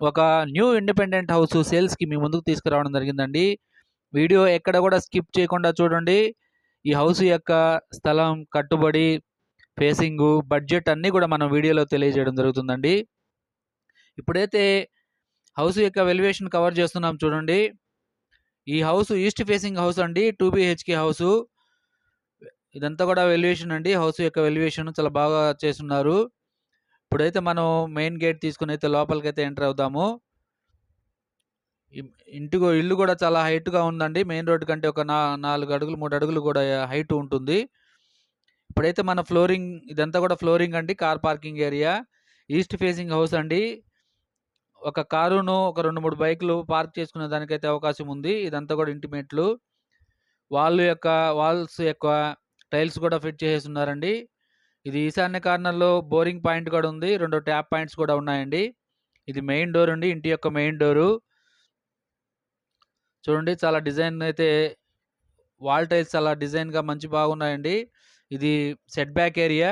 ఒక new independent house సేల్స్కి మీ ముందుకు తీసుకురావడం జరిగిందండి. వీడియో ఎక్కడ కూడా స్కిప్ చేయకుండా చూడండి. ఈ హౌస్ యొక్క స్థలం కట్టుబడి ఫేసింగు బడ్జెట్ అన్నీ కూడా మనం వీడియోలో తెలియజేయడం జరుగుతుందండి. ఇప్పుడైతే హౌస్ యొక్క వెల్యువేషన్ కవర్ చేస్తున్నాం చూడండి. ఈ హౌస్ ఈస్ట్ ఫేసింగ్ హౌస్ అండి. Two BHK house. ఇదంతా కూడా వెల్యువేషన్ అండి. హౌస్ యొక్క వెల్యువేషన్ చాలా బాగా చేస్తున్నారు. ఇప్పుడైతే మనం మెయిన్ గేట్ తీసుకుని అయితే లోపలికి అయితే ఎంటర్ అవుదాము. ఇ- ఇంటి ఇల్లు కూడా చాలా హైట్గా ఉందండి. మెయిన్ రోడ్ కంటే ఒక నా నాలుగు అడుగులు మూడు అడుగులు కూడా హైట్ ఉంటుంది. ఇప్పుడైతే మన ఫ్లోరింగ్ ఇదంతా కూడా ఫ్లోరింగ్ అండి car parking area. East facing house అండి. ఒక కారును ఒక రెండు మూడు బైకులు పార్క్ చేసుకునే దానికైతే అవకాశం ఉంది. ఇదంతా కూడా ఇంటిమేట్లు. వాళ్ళు యొక్క వాల్స్ యొక్క టైల్స్ కూడా ఫిట్ చేసేసి ఉన్నారండి ఇది ఈశాన్య కార్నర్లో బోరింగ్ పాయింట్ కూడా ఉంది. రెండు ట్యాప్ పాయింట్స్ కూడా ఉన్నాయండి. ఇది మెయిన్ డోర్ అండి. ఇంటి యొక్క మెయిన్ డోరు. చూడండి చాలా డిజైన్ అయితే వాల్ టైల్స్ చాలా డిజైన్గా మంచి బాగున్నాయండి. ఇది సెట్ బ్యాక్ ఏరియా.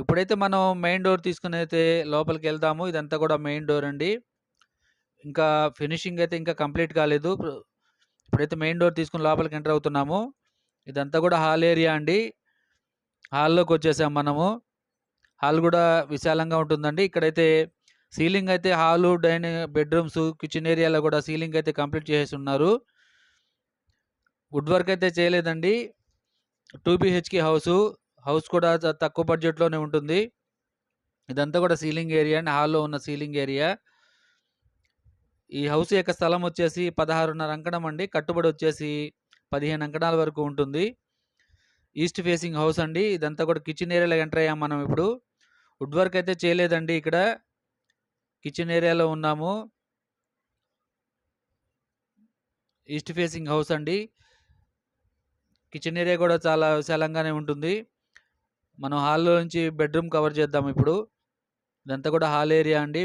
ఇప్పుడైతే మనం మెయిన్ డోర్ తీసుకుని అయితే లోపలికి వెళ్దాము ఇదంతా కూడా మెయిన్ డోర్ అండి. ఇంకా ఫినిషింగ్ అయితే ఇంకా కంప్లీట్ కాలేదు. ఇప్పుడైతే మెయిన్ డోర్ తీసుకుని లోపలికి ఎంటర్ అవుతున్నాము. ఇదంతా కూడా హాల్ ఏరియా అండి. హాల్లోకి వచ్చేసాం మనము. హాల్ కూడా విశాలంగా ఉంటుందండి. ఇక్కడైతే సీలింగ్ అయితే హాలు డైనింగ్ బెడ్రూమ్స్ కిచెన్ ఏరియాలో కూడా సీలింగ్ అయితే కంప్లీట్ చేసేసి ఉన్నారు. వుడ్ వర్క్ అయితే చేయలేదండి. Two BHK house. హౌస్ కూడా తక్కువ బడ్జెట్లోనే ఉంటుంది. ఇదంతా కూడా సీలింగ్ ఏరియా అండి హాల్లో ఉన్న సీలింగ్ ఏరియా. ఈ హౌస్ యొక్క స్థలం వచ్చేసి పదహారున్నర అంకణం అండి. కట్టుబడి వచ్చేసి పదిహేను అంకణాల వరకు ఉంటుంది. ఈస్ట్ ఫేసింగ్ హౌస్ అండి. ఇదంతా కూడా కిచెన్ ఏరియాలో ఎంటర్ అయ్యాం మనం ఇప్పుడు. వుడ్ వర్క్ అయితే చేయలేదండి ఇక్కడ. కిచెన్ ఏరియాలో ఉన్నాము. ఈస్ట్ ఫేసింగ్ హౌస్ అండి. కిచెన్ ఏరియా కూడా చాలా విశాలంగానే ఉంటుంది. మనం హాల్లో నుంచి బెడ్రూమ్ కవర్ చేద్దాం ఇప్పుడు. ఇదంతా కూడా హాల్ ఏరియా అండి.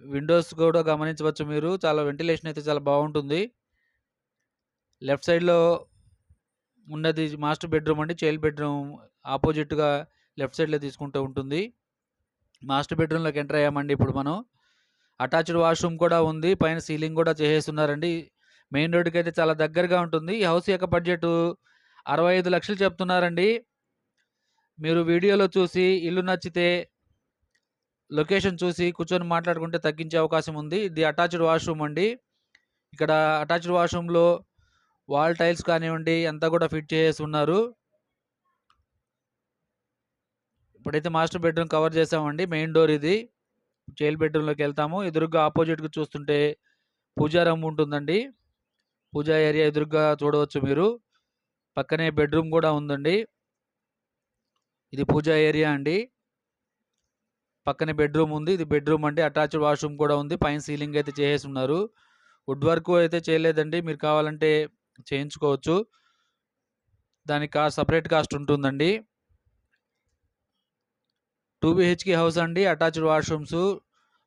విండోస్ కూడా గమనించవచ్చు మీరు. చాలా వెంటిలేషన్ అయితే చాలా బాగుంటుంది. లెఫ్ట్ సైడ్లో ఉన్నది మాస్టర్ బెడ్రూమ్ అండి. చైల్డ్ బెడ్రూమ్ ఆపోజిట్గా లెఫ్ట్ సైడ్లో తీసుకుంటూ ఉంటుంది. మాస్టర్ బెడ్రూమ్లోకి ఎంటర్ అయ్యామండి ఇప్పుడు మనం. అటాచ్డ్ వాష్రూమ్ కూడా ఉంది. పైన సీలింగ్ కూడా చేసేస్తున్నారండి. మెయిన్ రోడ్డుకి అయితే చాలా దగ్గరగా ఉంటుంది. ఈ హౌస్ యొక్క బడ్జెట్ అరవై ఐదు లక్షలు చెప్తున్నారండి. మీరు వీడియోలో చూసి ఇల్లు నచ్చితే లొకేషన్ చూసి కూర్చొని మాట్లాడుకుంటే తగ్గించే అవకాశం ఉంది. ఇది అటాచ్డ్ వాష్రూమ్ అండి. ఇక్కడ అటాచ్డ్ వాష్రూమ్లో వాల్ టైల్స్ కానివ్వండి అంతా కూడా ఫిట్ చేసి ఉన్నారు ఇప్పుడైతే మాస్టర్ బెడ్రూమ్ కవర్ చేసామండి మెయిన్ డోర్ ఇది. చైల్డ్ బెడ్రూమ్లోకి వెళ్తాము. ఎదురుగా ఆపోజిట్గా చూస్తుంటే పూజా రూమ్ ఉంటుందండి. పూజా ఏరియా ఎదురుగా చూడవచ్చు మీరు. పక్కనే బెడ్రూమ్ కూడా ఉందండి. ఇది పూజా ఏరియా అండి. పక్కనే బెడ్రూమ్ ఉంది. ఇది బెడ్రూమ్ అండి. అటాచ్డ్ వాష్రూమ్ కూడా ఉంది. పైన సీలింగ్ అయితే చేసేసి ఉన్నారు వుడ్ వర్క్ అయితే చేయలేదండి. మీరు కావాలంటే చేయించుకోవచ్చు. దానికి కా సపరేట్ కాస్ట్ ఉంటుందండి. టూ బిహెచ్కే హౌస్ అండి అటాచ్డ్ వాష్రూమ్స్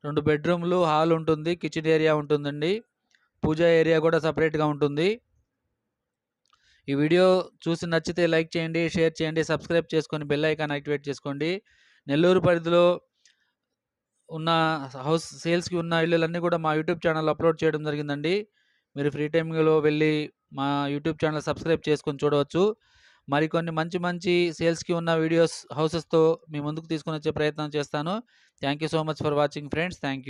రెండు బెడ్రూమ్లు హాల్ ఉంటుంది కిచెన్ ఏరియా ఉంటుందండి. పూజా ఏరియా కూడా సపరేట్గా ఉంటుంది. ఈ వీడియో చూసి నచ్చితే లైక్ చేయండి షేర్ చేయండి సబ్స్క్రైబ్ చేసుకొని బెల్ ఐకాన్ యాక్టివేట్ చేసుకోండి. నెల్లూరు పరిధిలో ఉన్న హౌస్ సేల్స్కి ఉన్న ఇల్లులన్నీ కూడా మా యూట్యూబ్ ఛానల్ అప్లోడ్ చేయడం జరిగిందండి. మీరు ఫ్రీ టైంలో వెళ్ళి మా యూట్యూబ్ ఛానల్ సబ్స్క్రైబ్ చేసుకొని చూడవచ్చు. మరికొన్ని మంచి మంచి సేల్స్కి ఉన్న వీడియోస్ హౌసెస్తో మీ ముందుకు తీసుకొని వచ్చే ప్రయత్నం చేస్తాను. Thank you so much for watching friends. Thank you